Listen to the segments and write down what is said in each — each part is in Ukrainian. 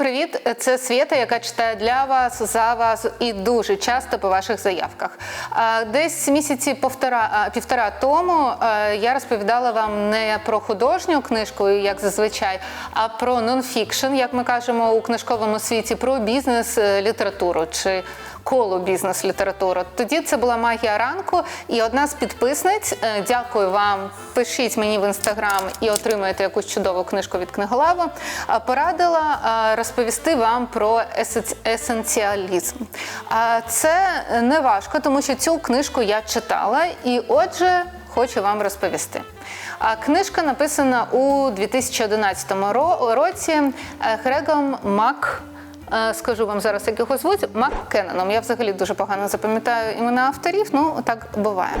привіт! Це Свєта, яка читає для вас, за вас і дуже часто по ваших заявках. Десь місяці повтора, півтора тому е, я розповідала вам не про художню книжку, як зазвичай, а про нонфікшн, як ми кажемо у книжковому світі, про бізнес-літературу чи коло бізнес-літературу. Тоді це була магія ранку, і одна з підписниць. е, Дякую вам. Пишіть мені в інстаграм і отримаєте якусь чудову книжку від книголава. а, Порадила е, розповісти вам про есенціалізм. А Це не важко, тому що цю книжку я читала, і отже. Хочу вам розповісти. А книжка написана у 2011 році е, Грегом Мак. Е, Скажу вам зараз, як його звуть Маккенноном. Я взагалі дуже погано запам'ятаю імена авторів, ну так буває.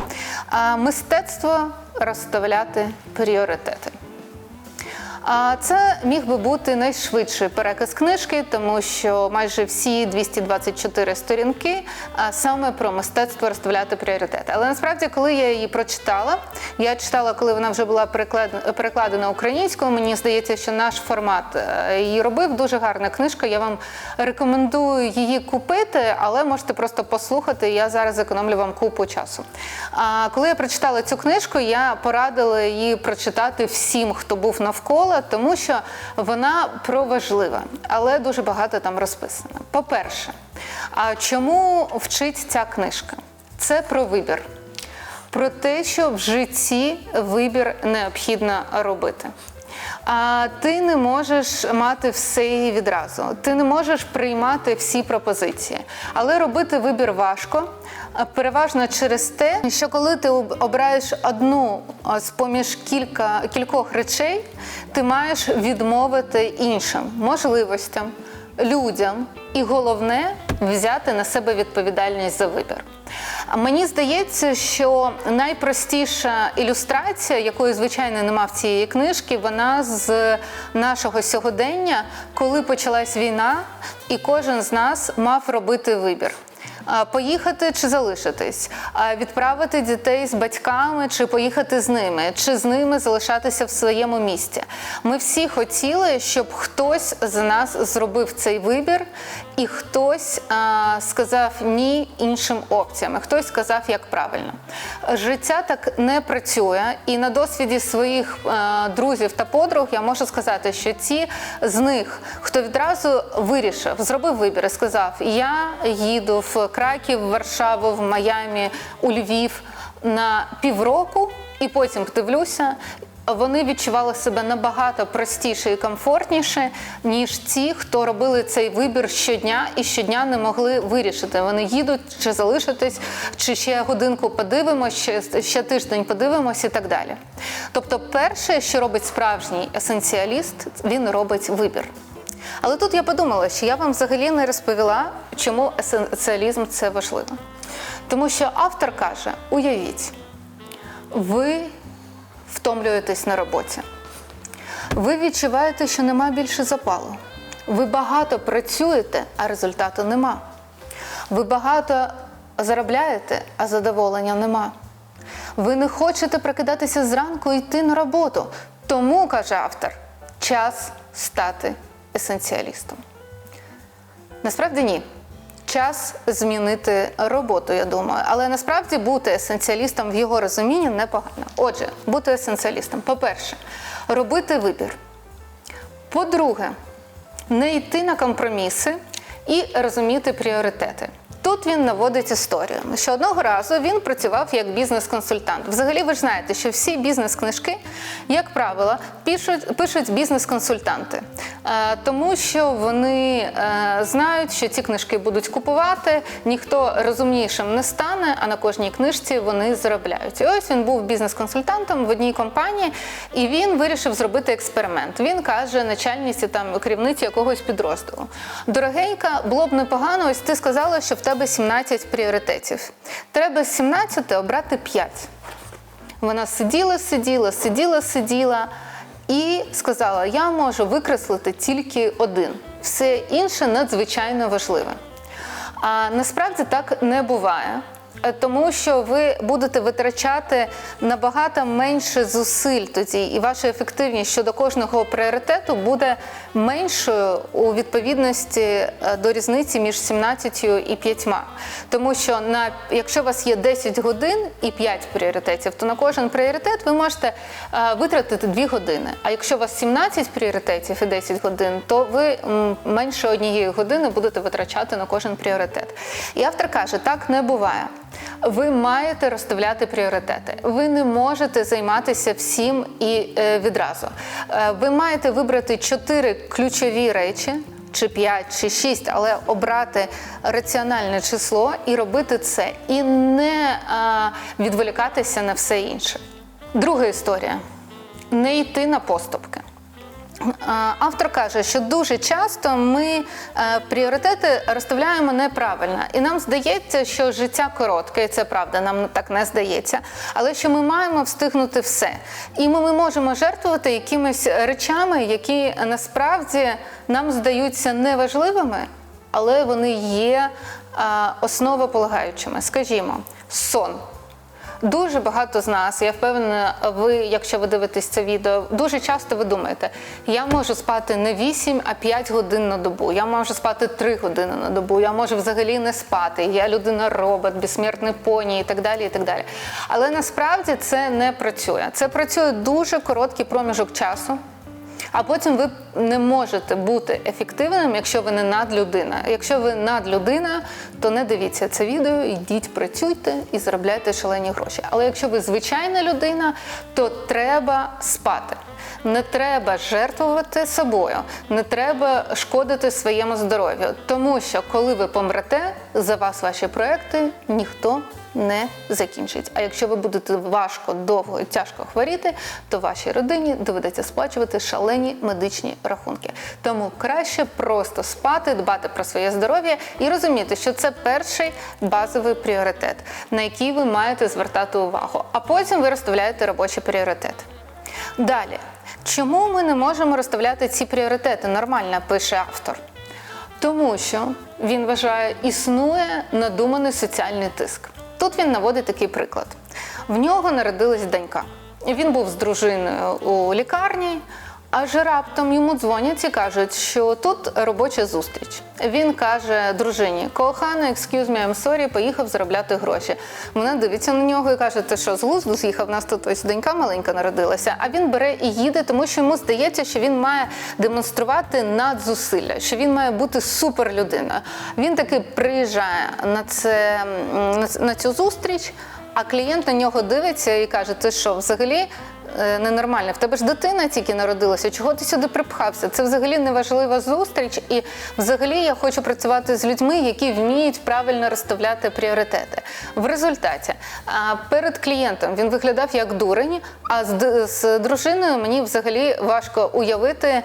Мистецтво розставляти пріоритети. А це міг би бути найшвидший переказ книжки, тому що майже всі 224 сторінки саме про мистецтво розставляти пріоритети. Але насправді, коли я її прочитала, я читала, коли вона вже була перекладена українською. Мені здається, що наш формат е, її робив. Дуже гарна книжка. Я вам рекомендую її купити, але можете просто послухати. Я зараз економлю вам купу часу. А коли я прочитала цю книжку, я порадила її прочитати всім, хто був навколо, тому що вона проважлива, але дуже багато там розписано. По-перше, а чому вчить ця книжка? Це про вибір. Про те, що в житті вибір необхідно робити. А ти не можеш мати все і відразу. Ти не можеш приймати всі пропозиції. Але робити вибір важко. Переважно через те, що коли ти об- обираєш одну з поміж кілька, кількох речей, ти маєш відмовити іншим можливостям, людям, і головне взяти на себе відповідальність за вибір. Мені здається, що найпростіша ілюстрація, якої звичайно нема в цієї книжки, вона з нашого сьогодення, коли почалась війна, і кожен з нас мав робити вибір. Поїхати чи залишитись, відправити дітей з батьками, чи поїхати з ними, чи з ними залишатися в своєму місті. Ми всі хотіли, щоб хтось з нас зробив цей вибір, і хтось сказав ні іншим опціям, хтось сказав, як правильно. Життя так не працює, і на досвіді своїх друзів та подруг я можу сказати, що ті з них, хто відразу вирішив, зробив вибір і сказав: Я їду в Краків, Варшаву, в Майамі, у Львів на півроку, і потім дивлюся. Вони відчували себе набагато простіше і комфортніше, ніж ті, хто робили цей вибір щодня і щодня не могли вирішити. Вони їдуть чи залишитись, чи ще годинку подивимось, ще, тиждень подивимось і так далі. Тобто, перше, що робить справжній есенціаліст, він робить вибір. Але тут я подумала, що я вам взагалі не розповіла, чому есенціалізм це важливо. Тому що автор каже: уявіть, ви втомлюєтесь на роботі. Ви відчуваєте, що нема більше запалу. Ви багато працюєте, а результату нема. Ви багато заробляєте, а задоволення нема. Ви не хочете прокидатися зранку і йти на роботу. Тому, каже автор, час стати есенціалістом. Насправді ні. Час змінити роботу, я думаю. Але насправді бути есенціалістом в його розумінні непогано. Отже, бути есенціалістом. По-перше, робити вибір. По-друге, не йти на компроміси і розуміти пріоритети. Тут він наводить історію, що одного разу він працював як бізнес-консультант. Взагалі, ви ж знаєте, що всі бізнес-книжки, як правило, пишуть, пишуть бізнес-консультанти, Е, тому що вони е, знають, що ці книжки будуть купувати, ніхто розумнішим не стане, а на кожній книжці вони заробляють. І ось він був бізнес-консультантом в одній компанії, і він вирішив зробити експеримент. Він каже начальниці там керівниці якогось підрозділу: Дорогенька, було б непогано, ось ти сказала, що в тебе 17 пріоритетів. Треба з 17 обрати 5. Вона сиділа, сиділа, сиділа, сиділа і сказала: Я можу викреслити тільки один. Все інше надзвичайно важливе. А насправді так не буває. Е, Тому що ви будете витрачати набагато менше зусиль тоді, і ваша ефективність щодо кожного пріоритету буде меншою у відповідності е, до різниці між 17 і 5. Тому що на якщо у вас є 10 годин і 5 пріоритетів, то на кожен пріоритет ви можете е, витратити 2 години. А якщо у вас 17 пріоритетів і 10 годин, то ви менше однієї години будете витрачати на кожен пріоритет. І автор каже, так не буває. Ви маєте розставляти пріоритети. Ви не можете займатися всім і е, відразу. Е, ви маєте вибрати чотири ключові речі. Чи 5, чи 6, але обрати раціональне число і робити це, і не а, відволікатися на все інше. Друга історія не йти на поступки. Автор каже, що дуже часто ми е, пріоритети розставляємо неправильно, і нам здається, що життя коротке, і це правда, нам так не здається. Але що ми маємо встигнути все. І ми, ми можемо жертвувати якимись речами, які насправді нам здаються неважливими, але вони є е, основополагаючими. Скажімо, сон. Дуже багато з нас, я впевнена, ви, якщо ви дивитесь це відео, дуже часто ви думаєте, я можу спати не 8, а 5 годин на добу, я можу спати 3 години на добу, я можу взагалі не спати, я людина робот, безсмертний поні і так далі. і так далі. Але насправді це не працює. Це працює дуже короткий проміжок часу. А потім ви не можете бути ефективним, якщо ви не надлюдина. Якщо ви надлюдина, то не дивіться це відео, йдіть, працюйте і заробляйте шалені гроші. Але якщо ви звичайна людина, то треба спати. Не треба жертвувати собою, не треба шкодити своєму здоров'ю, тому що коли ви помрете, за вас ваші проекти ніхто не закінчить. А якщо ви будете важко, довго і тяжко хворіти, то вашій родині доведеться сплачувати шалені медичні рахунки. Тому краще просто спати, дбати про своє здоров'я і розуміти, що це перший базовий пріоритет, на який ви маєте звертати увагу. А потім ви розставляєте робочий пріоритет. Далі, чому ми не можемо розставляти ці пріоритети? Нормально пише автор. Тому що він вважає, існує надуманий соціальний тиск. Тут він наводить такий приклад: в нього народилась донька. Він був з дружиною у лікарні, аж раптом йому дзвонять і кажуть, що тут робоча зустріч. Він каже дружині: кохана, excuse me, I'm sorry, поїхав заробляти гроші. Вона дивиться на нього і каже: Ти що, з глузду з'їхав? У нас тут ось донька маленька народилася. А він бере і їде, тому що йому здається, що він має демонструвати надзусилля, що він має бути суперлюдиною. Він таки приїжджає на це на цю зустріч. А клієнт на нього дивиться і каже: Ти що, взагалі е, ненормально? В тебе ж дитина тільки народилася. Чого ти сюди припхався? Це взагалі неважлива зустріч. І взагалі я хочу працювати з людьми, які вміють правильно розставляти пріоритети. В результаті перед клієнтом він виглядав як дурень, а з, з дружиною мені взагалі важко уявити,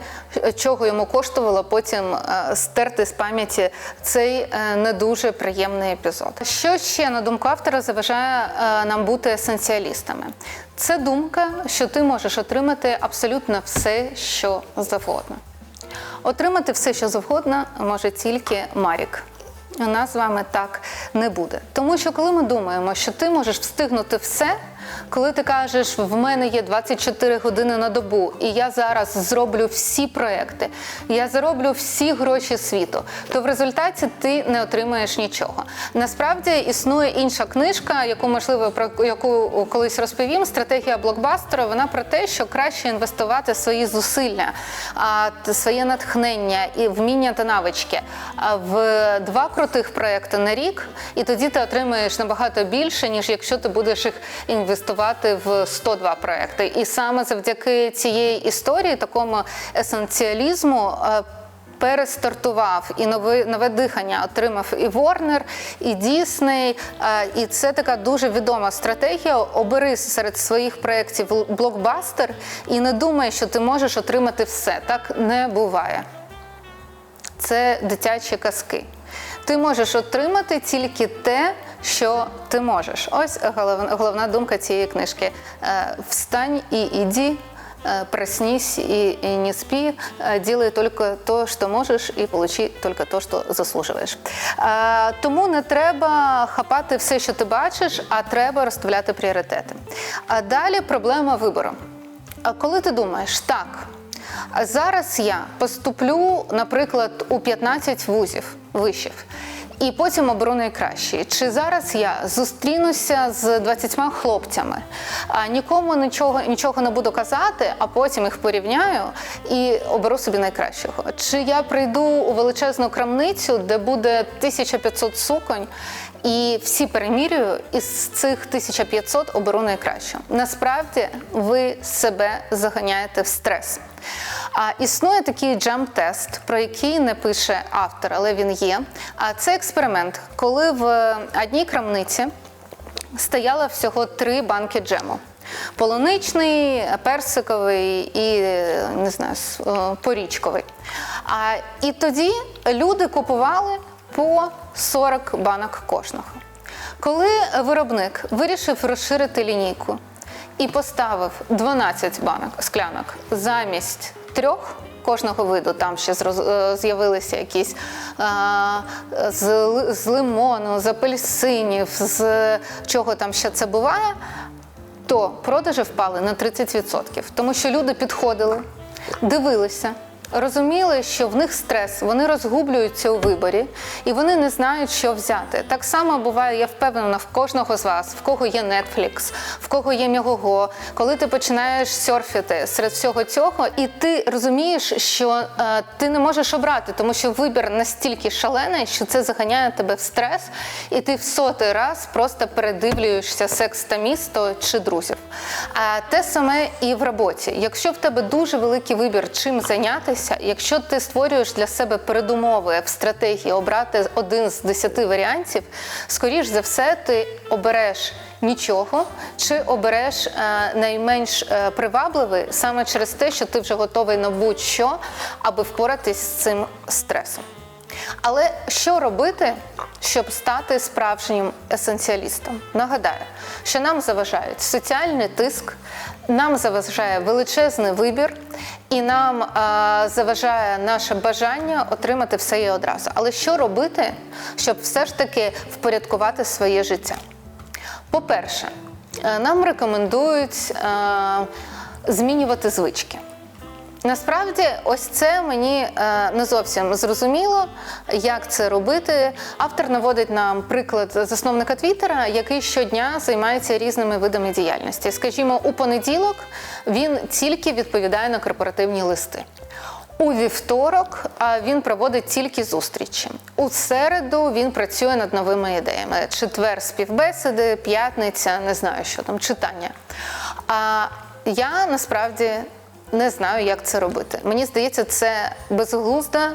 чого йому коштувало потім е, стерти з пам'яті цей е, не дуже приємний епізод. Що ще на думку автора заважає е, нам бути есенціалістами? Це думка, що ти можеш отримати абсолютно все, що завгодно. Отримати все, що завгодно, може тільки Марік. У нас з вами так не буде. Тому що коли ми думаємо, що ти можеш встигнути все, коли ти кажеш, в мене є 24 години на добу, і я зараз зроблю всі проекти, я зароблю всі гроші світу, то в результаті ти не отримаєш нічого. Насправді існує інша книжка, яку можливо про яку колись розповім. Стратегія блокбастера. Вона про те, що краще інвестувати свої зусилля, а, своє натхнення і вміння та навички в два крутих проекти на рік, і тоді ти отримаєш набагато більше, ніж якщо ти будеш їх інвестувати в 102 проекти. І саме завдяки цієї історії, такому есенціалізму. е, Перестартував і нове, нове дихання отримав і Warner, і. Е, І це така дуже відома стратегія. Обери серед своїх проєктів блокбастер і не думай, що ти можеш отримати все. Так не буває. Це дитячі казки. Ти можеш отримати тільки те, що ти можеш. Ось головна, думка цієї книжки. Е, Встань і іди. э, проснись и, и не спи, э, делай только то, що можеш, і получи тільки то, що заслужуєш. Е, Тому не треба хапати все, що ти бачиш, а треба розставляти пріоритети. А далі проблема вибору. А коли ти думаєш, так, зараз я поступлю, наприклад, у 15 вузів вишів. І потім оберу найкращий. Чи зараз я зустрінуся з 20 хлопцями, а нікому нічого, нічого не буду казати, а потім їх порівняю і оберу собі найкращого. Чи я прийду у величезну крамницю, де буде 1500 суконь, і всі перемірюю, і з цих 1500 оберу найкращу. Насправді ви себе заганяєте в стрес. А існує такий джамп-тест, про який не пише автор, але він є. А це експеримент, коли в одній крамниці стояло всього три банки джему. Полуничний, персиковий і не знаю, е, порічковий. А, і тоді люди купували по 40 банок кожного. Коли виробник вирішив розширити лінійку і поставив 12 банок склянок замість трьох кожного виду, там ще е, з'явилися якісь а, з, з лимону, з апельсинів, з чого там ще це буває, то продажі впали на 30%. Тому що люди підходили, дивилися. Розуміли, що в них стрес, вони розгублюються у виборі і вони не знають, що взяти. Так само буває, я впевнена, в кожного з вас, в кого є Netflix, в кого є Мігого, коли ти починаєш серфити серед всього цього, і ти розумієш, що е, ти не можеш обрати, тому що вибір настільки шалений, що це заганяє тебе в стрес, і ти в сотий раз просто передивлюєшся секс та місто чи друзів. А те саме і в роботі. Якщо в тебе дуже великий вибір, чим зайнятися, якщо ти створюєш для себе передумови в стратегії обрати один з десяти варіантів, скоріш за все, ти обереш нічого чи обереш е, найменш е, привабливий саме через те, що ти вже готовий на будь-що, аби впоратись з цим стресом. Але що робити, щоб стати справжнім есенціалістом? Нагадаю, що нам заважають соціальний тиск, нам заважає величезний вибір, і нам е, заважає наше бажання отримати все і одразу. Але що робити, щоб все ж таки впорядкувати своє життя? По-перше, е, нам рекомендують е, змінювати звички. Насправді, ось це мені е, не зовсім зрозуміло, як це робити. Автор наводить нам приклад засновника Твіттера, який щодня займається різними видами діяльності. Скажімо, у понеділок він тільки відповідає на корпоративні листи. У вівторок він проводить тільки зустрічі. У середу він працює над новими ідеями. Четвер співбесіди, п'ятниця, не знаю, що там, читання. А я насправді не знаю, як це робити. Мені здається, це безглузда,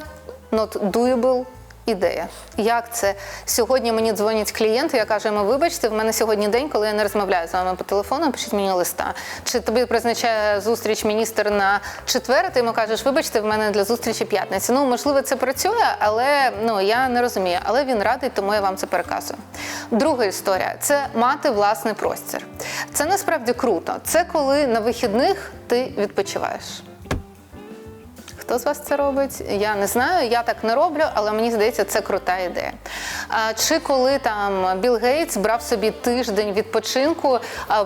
not doable ідея. Як це? Сьогодні мені дзвонять клієнти, я кажу, йому, вибачте, в мене сьогодні день, коли я не розмовляю з вами по телефону, пишіть мені листа. Чи тобі призначає зустріч міністр на четвер, ти йому кажеш, вибачте, в мене для зустрічі п'ятниця. Ну, можливо, це працює, але ну, я не розумію. Але він радий, тому я вам це переказую. Друга історія це мати власний простір. Це насправді круто. Це коли на вихідних ти відпочиваєш. Хто з вас це робить? Я не знаю, я так не роблю, але мені здається, це крута ідея. А, Чи коли там Білл Гейтс брав собі тиждень відпочинку,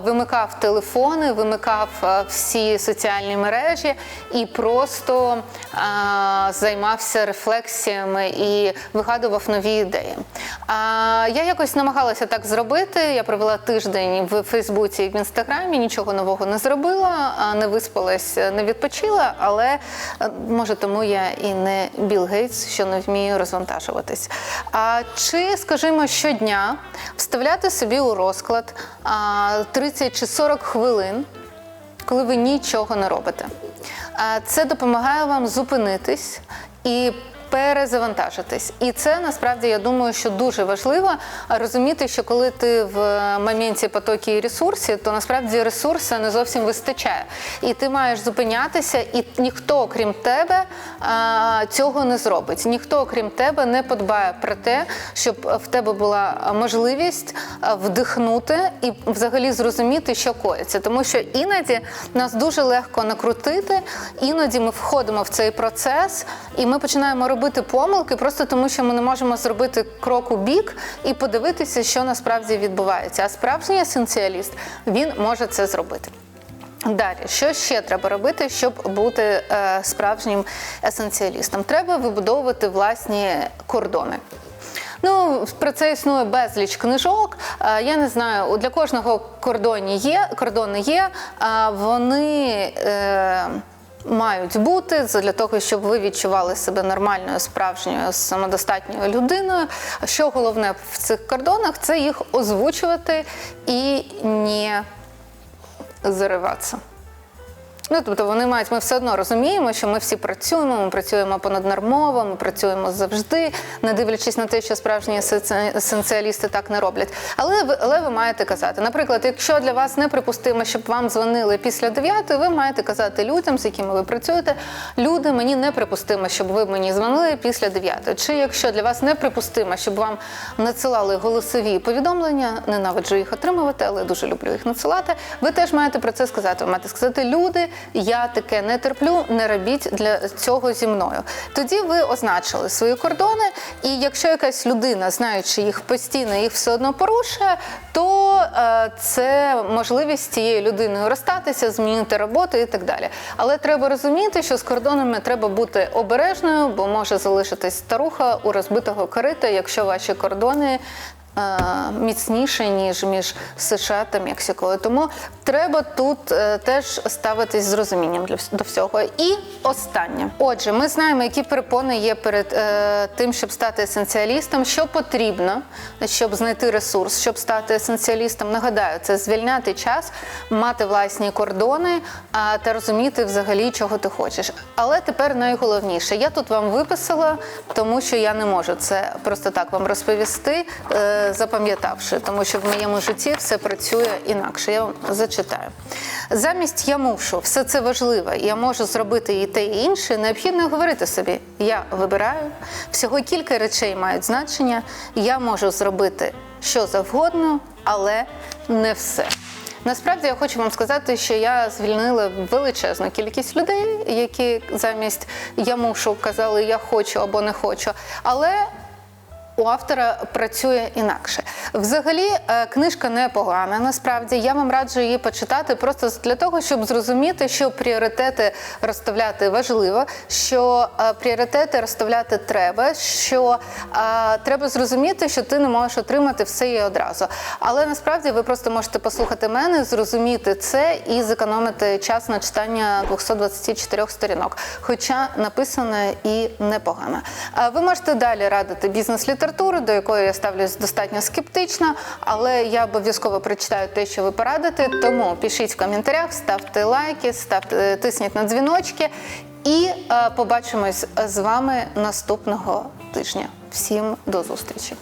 вимикав телефони, вимикав всі соціальні мережі і просто а, займався рефлексіями і вигадував нові ідеї. А, Я якось намагалася так зробити. Я провела тиждень в Фейсбуці і в інстаграмі, нічого нового не зробила, не виспалась, не відпочила, але може тому я і не Білл Гейтс, що не вмію розвантажуватись. А чи, скажімо, щодня вставляти собі у розклад 30 чи 40 хвилин, коли ви нічого не робите? Це допомагає вам зупинитись і перезавантажитись. І це насправді я думаю, що дуже важливо розуміти, що коли ти в моменті потокі і ресурсі, то насправді ресурсу не зовсім вистачає. І ти маєш зупинятися, і ніхто, крім тебе, цього не зробить. Ніхто, крім тебе, не подбає про те, щоб в тебе була можливість вдихнути і взагалі зрозуміти, що коїться. Тому що іноді нас дуже легко накрутити, іноді ми входимо в цей процес, і ми починаємо робити помилки просто тому, що ми не можемо зробити крок у бік і подивитися, що насправді відбувається. А справжній есенціаліст він може це зробити. Далі, що ще треба робити, щоб бути е, справжнім есенціалістом? Треба вибудовувати власні кордони. Ну, про це існує безліч книжок. Е, Я не знаю, для кожного кордоні є, кордони є. Вони е, мають бути для того, щоб ви відчували себе нормальною, справжньою, самодостатньою людиною. Що головне в цих кордонах це їх озвучувати і не зариватися. Ну, тобто вони мають, ми все одно розуміємо, що ми всі працюємо, ми працюємо понаднормово, ми працюємо завжди, не дивлячись на те, що справжні есенці- есенціалісти так не роблять. Але ви, але ви маєте казати, наприклад, якщо для вас неприпустимо, щоб вам дзвонили після 9, ви маєте казати людям, з якими ви працюєте, люди, мені неприпустимо, щоб ви мені дзвонили після 9. Чи якщо для вас неприпустимо, щоб вам надсилали голосові повідомлення, ненавиджу їх отримувати, але дуже люблю їх надсилати. Ви теж маєте про це сказати. Ви маєте сказати, люди, я таке не терплю, не робіть для цього зі мною. Тоді ви означили свої кордони, і якщо якась людина, знаючи їх постійно, їх все одно порушує, то е, це можливість цією людиною розстатися, змінити роботу і так далі. Але треба розуміти, що з кордонами треба бути обережною, бо може залишитись старуха у розбитого корита, якщо ваші кордони міцніше, ніж між США та Мексикою. Тому треба тут е, теж ставитись з розумінням до всього. І останнє. Отже, ми знаємо, які перепони є перед е, тим, щоб стати есенціалістом, що потрібно, щоб знайти ресурс, щоб стати есенціалістом. Нагадаю, це звільняти час, мати власні кордони а, та розуміти взагалі, чого ти хочеш. Але тепер найголовніше, я тут вам виписала, тому що я не можу це просто так вам розповісти, е, запам'ятавши, тому що в моєму житті все працює інакше. Я вам зачитаю. Замість я мушу, все це важливо. Я можу зробити і те, і інше. Необхідно говорити собі: я вибираю. Всього кілька речей мають значення. Я можу зробити що завгодно, але не все. Насправді я хочу вам сказати, що я звільнила величезну кількість людей, які замість я мушу казали я хочу або не хочу. Але у автора працює інакше. Взагалі, е, книжка непогана. Насправді я вам раджу її почитати просто для того, щоб зрозуміти, що пріоритети розставляти важливо, що е, пріоритети розставляти треба, що е, треба зрозуміти, що ти не можеш отримати все і одразу. Але насправді ви просто можете послухати мене, зрозуміти це і зекономити час на читання 224 сторінок. Хоча написано і непогано. Ви можете далі радити бізнес-літературу, до якої я ставлюсь достатньо скептично, але я обов'язково прочитаю те, що ви порадите. Тому пишіть в коментарях, ставте лайки, ставте тисніть на дзвіночки. І е, побачимось з вами наступного тижня. Всім до зустрічі!